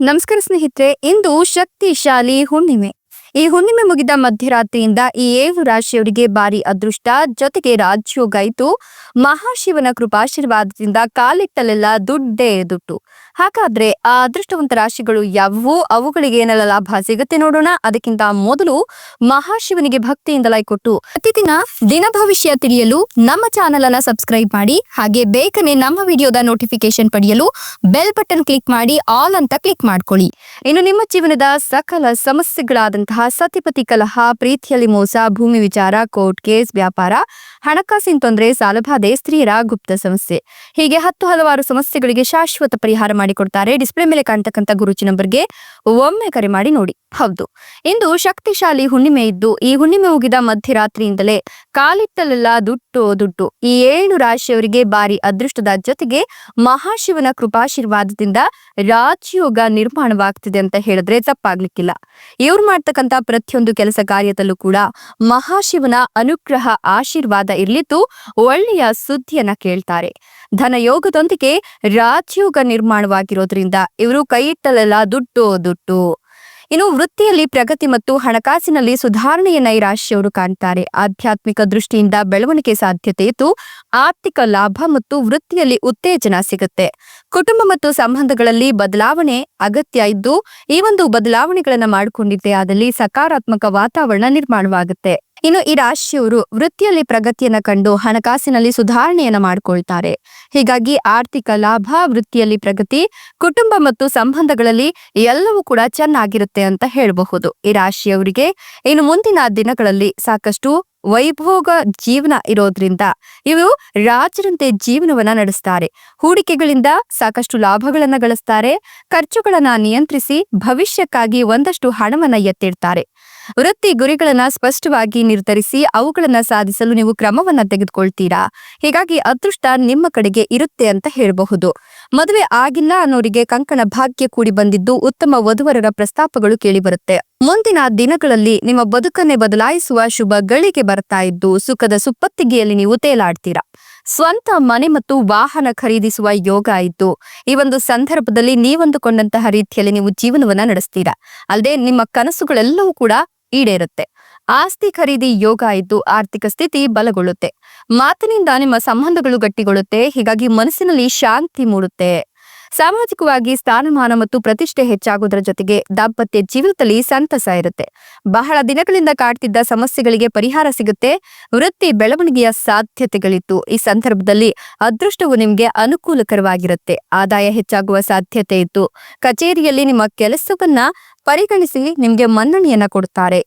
ನಮಸ್ಕಾರ ಸ್ನೇಹಿತರೆ ಇಂದು ಶಕ್ತಿಶಾಲಿ ಹುಣ್ಣಿಮೆ. ಈ ಹುಣ್ಣಿಮೆ ಮುಗಿದ ಮಧ್ಯರಾತ್ರಿಯಿಂದ ಈ ಏಳು ರಾಶಿಯವರಿಗೆ ಭಾರಿ ಅದೃಷ್ಟ. ಜೊತೆಗೆ ರಾಜ್ಯೋಗ ಇತ್ತು ಮಹಾಶಿವನ ಕೃಪಾಶೀರ್ವಾದದಿಂದ ಕಾಲಿಟ್ಟಲೆಲ್ಲ ದುಡ್ಡೇ ದುಡ್ಡು ಹಾಗಾದ್ರೆ ಆ ಅದೃಷ್ಟವಂತ ರಾಶಿಗಳು ಯಾವುವು? ಅವುಗಳಿಗೆ ಏನೆಲ್ಲ ಲಾಭ ಸಿಗುತ್ತೆ ನೋಡೋಣ. ಅದಕ್ಕಿಂತ ಮೊದಲು ಮಹಾಶಿವನಿಗೆ ಭಕ್ತಿಯಿಂದ ಲೈಕ್ ಕೊಟ್ಟು, ಪ್ರತಿದಿನ ದಿನ ಭವಿಷ್ಯ ತಿಳಿಯಲು ನಮ್ಮ ಚಾನೆಲ್ ಅನ್ನ ಸಬ್ಸ್ಕ್ರೈಬ್ ಮಾಡಿ, ಹಾಗೆ ಬೇಗನೆ ನಮ್ಮ ವಿಡಿಯೋದ ನೋಟಿಫಿಕೇಶನ್ ಪಡೆಯಲು ಬೆಲ್ ಬಟನ್ ಕ್ಲಿಕ್ ಮಾಡಿ, ಆಲ್ ಅಂತ ಕ್ಲಿಕ್ ಮಾಡ್ಕೊಳ್ಳಿ. ಇನ್ನು ನಿಮ್ಮ ಜೀವನದ ಸಕಲ ಸಮಸ್ಯೆಗಳಾದಂತಹ ಸತಿಪತಿ ಕಲಹ, ಪ್ರೀತಿಯಲ್ಲಿ ಮೋಸ, ಭೂಮಿ ವಿಚಾರ, ಕೋರ್ಟ್ ಕೇಸ್, ವ್ಯಾಪಾರ, ಹಣಕಾಸಿನ ತೊಂದರೆ, ಸಾಲಬಾಧೆ ಸ್ತ್ರೀಯರ ಗುಪ್ತ ಸಮಸ್ಯೆ. ಹೀಗೆ ಹತ್ತು ಹಲವಾರು ಸಮಸ್ಯೆಗಳಿಗೆ ಶಾಶ್ವತ ಪರಿಹಾರ ಮಾಡಿಕೊಡ್ತಾರೆ ಡಿಸ್ಪ್ಲೇ ಮೇಲೆ ಕಾಣ್ತಕ್ಕಂಥ ಗುರುಚಿ ನಂಬರ್ಗೆ ಒಮ್ಮೆ ಕರೆ ಮಾಡಿ ನೋಡಿ. ಹೌದು. ಇಂದು ಶಕ್ತಿಶಾಲಿ ಹುಣ್ಣಿಮೆ ಇದ್ದು, ಈ ಹುಣ್ಣಿಮೆ ಮುಗಿದ ಮಧ್ಯರಾತ್ರಿಯಿಂದಲೇ ಕಾಲಿಟ್ಟಲೆಲ್ಲ ದುಟ್ಟು ದುಟ್ಟು ಈ ಏಳು ರಾಶಿಯವರಿಗೆ ಬಾರಿ ಅದೃಷ್ಟದ ಜೊತೆಗೆ ಮಹಾಶಿವನ ಕೃಪಾಶೀರ್ವಾದದಿಂದ ರಾಜಯೋಗ ನಿರ್ಮಾಣವಾಗ್ತಿದೆ ಅಂತ ಹೇಳಿದ್ರೆ ತಪ್ಪಾಗ್ಲಿಕ್ಕಿಲ್ಲ. ಇವ್ರು ಮಾಡ್ತಕ್ಕಂತ ಪ್ರತಿಯೊಂದು ಕೆಲಸ ಕಾರ್ಯದಲ್ಲೂ ಕೂಡ ಮಹಾಶಿವನ ಅನುಗ್ರಹ ಆಶೀರ್ವಾದ ಇರಲಿದ್ದು ಒಳ್ಳೆಯ ಸುದ್ದಿಯನ್ನ ಕೇಳ್ತಾರೆ. ಧನಯೋಗದೊಂದಿಗೆ ರಾಜಯೋಗ ನಿರ್ಮಾಣವಾಗಿರೋದ್ರಿಂದ ಇವರು ಕೈಯಿಟ್ಟಲೆಲ್ಲ ದುಡ್ಡು ದುಡ್ಡು. ಇನ್ನು ವೃತ್ತಿಯಲ್ಲಿ ಪ್ರಗತಿ ಮತ್ತು ಹಣಕಾಸಿನಲ್ಲಿ ಸುಧಾರಣೆಯನ್ನ ಈ ರಾಶಿಯವರು ಕಾಣ್ತಾರೆ. ಆಧ್ಯಾತ್ಮಿಕ ದೃಷ್ಟಿಯಿಂದ ಬೆಳವಣಿಗೆ ಸಾಧ್ಯತೆ ಇದ್ದು, ಆರ್ಥಿಕ ಲಾಭ ಮತ್ತು ವೃತ್ತಿಯಲ್ಲಿ ಉತ್ತೇಜನ ಸಿಗುತ್ತೆ. ಕುಟುಂಬ ಮತ್ತು ಸಂಬಂಧಗಳಲ್ಲಿ ಬದಲಾವಣೆ ಅಗತ್ಯ ಇದ್ದು, ಈ ಒಂದು ಬದಲಾವಣೆಗಳನ್ನ ಮಾಡಿಕೊಂಡಿದ್ದೆ, ಆದಲ್ಲಿ ಸಕಾರಾತ್ಮಕ ವಾತಾವರಣ ನಿರ್ಮಾಣವಾಗುತ್ತೆ. ಇನ್ನು ಈ ರಾಶಿಯವರು ವೃತ್ತಿಯಲ್ಲಿ ಪ್ರಗತಿಯನ್ನ ಕಂಡು ಹಣಕಾಸಿನಲ್ಲಿ ಸುಧಾರಣೆಯನ್ನ ಮಾಡ್ಕೊಳ್ತಾರೆ. ಹೀಗಾಗಿ ಆರ್ಥಿಕ ಲಾಭ, ವೃತ್ತಿಯಲ್ಲಿ ಪ್ರಗತಿ, ಕುಟುಂಬ ಮತ್ತು ಸಂಬಂಧಗಳಲ್ಲಿ ಎಲ್ಲವೂ ಕೂಡ ಚೆನ್ನಾಗಿರುತ್ತೆ ಅಂತ ಹೇಳಬಹುದು. ಈ ರಾಶಿಯವರಿಗೆ ಇನ್ನು ಮುಂದಿನ ದಿನಗಳಲ್ಲಿ ಸಾಕಷ್ಟು ವೈಭೋಗ ಜೀವನ ಇರೋದ್ರಿಂದ ಇವರು ರಾಜರಂತೆ ಜೀವನವನ್ನ ನಡೆಸ್ತಾರೆ. ಹೂಡಿಕೆಗಳಿಂದ ಸಾಕಷ್ಟು ಲಾಭಗಳನ್ನ ಗಳಿಸ್ತಾರೆ. ಖರ್ಚುಗಳನ್ನ ನಿಯಂತ್ರಿಸಿ ಭವಿಷ್ಯಕ್ಕಾಗಿ ಒಂದಷ್ಟು ಹಣವನ್ನ ಎತ್ತಿಡ್ತಾರೆ. ವೃತ್ತಿ ಗುರಿಗಳನ್ನ ಸ್ಪಷ್ಟವಾಗಿ ನಿರ್ಧರಿಸಿ ಅವುಗಳನ್ನ ಸಾಧಿಸಲು ನೀವು ಕ್ರಮವನ್ನ ತೆಗೆದುಕೊಳ್ತೀರಾ? ಹೀಗಾಗಿ ಅದೃಷ್ಟ ನಿಮ್ಮ ಕಡೆಗೆ ಇರುತ್ತೆ ಅಂತ ಹೇಳಬಹುದು. ಮದುವೆ ಆಗಿಲ್ಲ ಅನ್ನೋರಿಗೆ ಕಂಕಣ ಭಾಗ್ಯ ಕೂಡಿ ಬಂದಿದ್ದು ಉತ್ತಮ ವಧುವರರ ಪ್ರಸ್ತಾಪಗಳು ಕೇಳಿಬರುತ್ತೆ. ಮುಂದಿನ ದಿನಗಳಲ್ಲಿ ನಿಮ್ಮ ಬದುಕನ್ನೇ ಬದಲಾಯಿಸುವ ಶುಭ ಗಳಿಗೆ ಬರ್ತಾ ಇದ್ದು ಸುಖದ ಸುಪ್ಪತ್ತಿಗೆಯಲ್ಲಿ ನೀವು ತೇಲಾಡ್ತೀರಾ? ಸ್ವಂತ ಮನೆ ಮತ್ತು ವಾಹನ ಖರೀದಿಸುವ ಯೋಗ ಇದ್ದು ಈ ಒಂದು ಸಂದರ್ಭದಲ್ಲಿ ನೀವೊಂದುಕೊಂಡಂತಹ ರೀತಿಯಲ್ಲಿ ನೀವು ಜೀವನವನ್ನ ನಡೆಸ್ತೀರಾ? ಅಲ್ಲದೆ ನಿಮ್ಮ ಕನಸುಗಳೆಲ್ಲವೂ ಕೂಡ ಈಡೇರುತ್ತೆ. ಆಸ್ತಿ ಖರೀದಿ ಯೋಗ ಇದ್ದು ಆರ್ಥಿಕ ಸ್ಥಿತಿ ಬಲಗೊಳ್ಳುತ್ತೆ. ಮಾತಿನಿಂದ ನಿಮ್ಮ ಸಂಬಂಧಗಳು ಗಟ್ಟಿಗೊಳ್ಳುತ್ತೆ. ಹೀಗಾಗಿ ಮನಸ್ಸಿನಲ್ಲಿ ಶಾಂತಿ ಮೂಡುತ್ತೆ. ಸಾಮಾಜಿಕವಾಗಿ ಸ್ಥಾನಮಾನ ಮತ್ತು ಪ್ರತಿಷ್ಠೆ ಹೆಚ್ಚಾಗುವುದರ ಜೊತೆಗೆ ದಾಂಪತ್ಯ ಜೀವನದಲ್ಲಿ ಸಂತಸ ಇರುತ್ತೆ. ಬಹಳ ದಿನಗಳಿಂದ ಕಾಡ್ತಿದ್ದ ಸಮಸ್ಯೆಗಳಿಗೆ ಪರಿಹಾರ ಸಿಗುತ್ತೆ. ವೃತ್ತಿ ಬೆಳವಣಿಗೆಯ ಸಾಧ್ಯತೆಗಳಿತ್ತು. ಈ ಸಂದರ್ಭದಲ್ಲಿ ಅದೃಷ್ಟವು ನಿಮಗೆ ಅನುಕೂಲಕರವಾಗಿರುತ್ತೆ. ಆದಾಯ ಹೆಚ್ಚಾಗುವ ಸಾಧ್ಯತೆ ಇತ್ತು. ಕಚೇರಿಯಲ್ಲಿ ನಿಮ್ಮ ಕೆಲಸವನ್ನ ಪರಿಗಣಿಸಿ ನಿಮಗೆ ಮನ್ನಣೆಯನ್ನ ಕೊಡ್ತಾರೆ.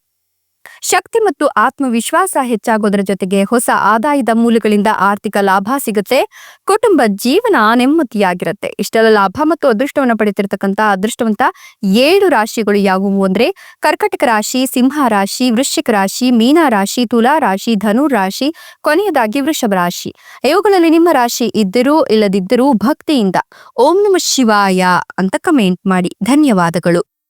ಶಕ್ತಿ ಮತ್ತು ಆತ್ಮವಿಶ್ವಾಸ ಹೆಚ್ಚಾಗೋದ್ರ ಜೊತೆಗೆ ಹೊಸ ಆದಾಯದ ಮೂಲಗಳಿಂದ ಆರ್ಥಿಕ ಲಾಭ ಸಿಗುತ್ತೆ. ಕುಟುಂಬ ಜೀವನ ನೆಮ್ಮದಿಯಾಗಿರುತ್ತೆ. ಇಷ್ಟೆಲ್ಲ ಲಾಭ ಮತ್ತು ಅದೃಷ್ಟವನ್ನು ಪಡೆಯುತ್ತಿರತಕ್ಕಂತ ಅದೃಷ್ಟವಂತ ಏಳು ರಾಶಿಗಳು ಯಾವುವು ಅಂದ್ರೆ ಕರ್ಕಟಕ ರಾಶಿ, ಸಿಂಹ ರಾಶಿ, ವೃಶ್ಚಿಕ ರಾಶಿ, ಮೀನಾ ರಾಶಿ, ತುಲಾ ರಾಶಿ, ಧನು ರಾಶಿ, ಕೊನೆಯದಾಗಿ ವೃಷಭ ರಾಶಿ. ಇವುಗಳಲ್ಲಿ ನಿಮ್ಮ ರಾಶಿ ಇದ್ದರೂ ಇಲ್ಲದಿದ್ದರೂ ಭಕ್ತಿಯಿಂದ ಓಂ ನಮ ಶಿವಾಯ ಅಂತ ಕಮೆಂಟ್ ಮಾಡಿ. ಧನ್ಯವಾದಗಳು.